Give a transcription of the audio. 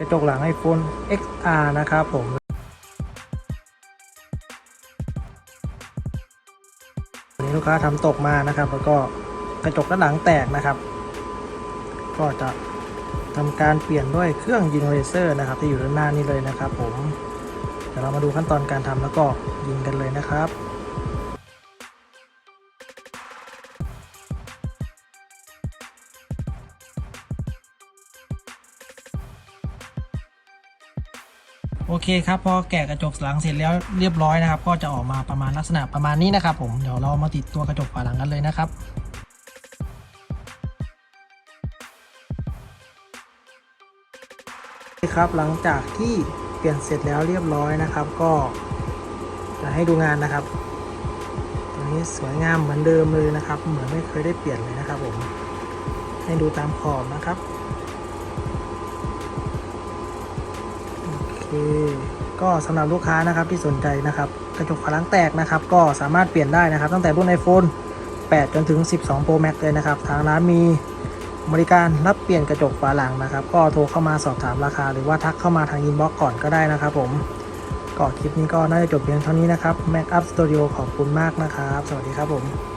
กระจกหลัง iPhone XR นะครับผม วันนี้ลูกค้าทำตกมานะครับ แล้วก็กระจกด้านหลังแตกนะครับ ก็จะทำการเปลี่ยนด้วยเครื่องยิงเลเซอร์นะครับ ที่อยู่ด้านหน้านี้เลยนะครับผม เดี๋ยวเรามาดูขั้นตอนการทำแล้วก็ยิงกันเลยนะครับ โอเคครับพอแกะกระจกหลังเสร็จแล้วเรียบร้อยนะครับ ก็จะออกมาประมาณลักษณะประมาณนี้นะครับ ผมเดี๋ยวเรามาติดตัวกระจกฝาหลังกันเลยนะครับครับหลังจากที่เปลี่ยนเสร็จแล้วเรียบร้อยนะครับ ก็จะให้ดูงานนะครับตัวนี้สวยงามเหมือนเดิมเลยนะครับ เหมือนไม่เคยได้เปลี่ยนเลยนะครับผมให้ดูตามขอบนะครับ ก็สำหรับลูกค้านะครับที่สนใจนะครับกระจกฝาหลังแตกนะครับ ก็สามารถเปลี่ยนได้นะครับ ตั้งแต่รุ่น iPhone 8 จนถึง 12 Pro Max เลยนะครับ ทางร้านมีบริการรับเปลี่ยนกระจกฝาหลังนะครับ ก็โทรเข้ามาสอบถามราคา หรือว่าทักเข้ามาทางอินบ็อกซ์ก่อนก็ได้นะครับ ผมก็คลิปนี้ก็น่าจะจบเพียงเท่านี้นะครับ Mac Up Studio ขอบคุณมากนะครับ สวัสดีครับผม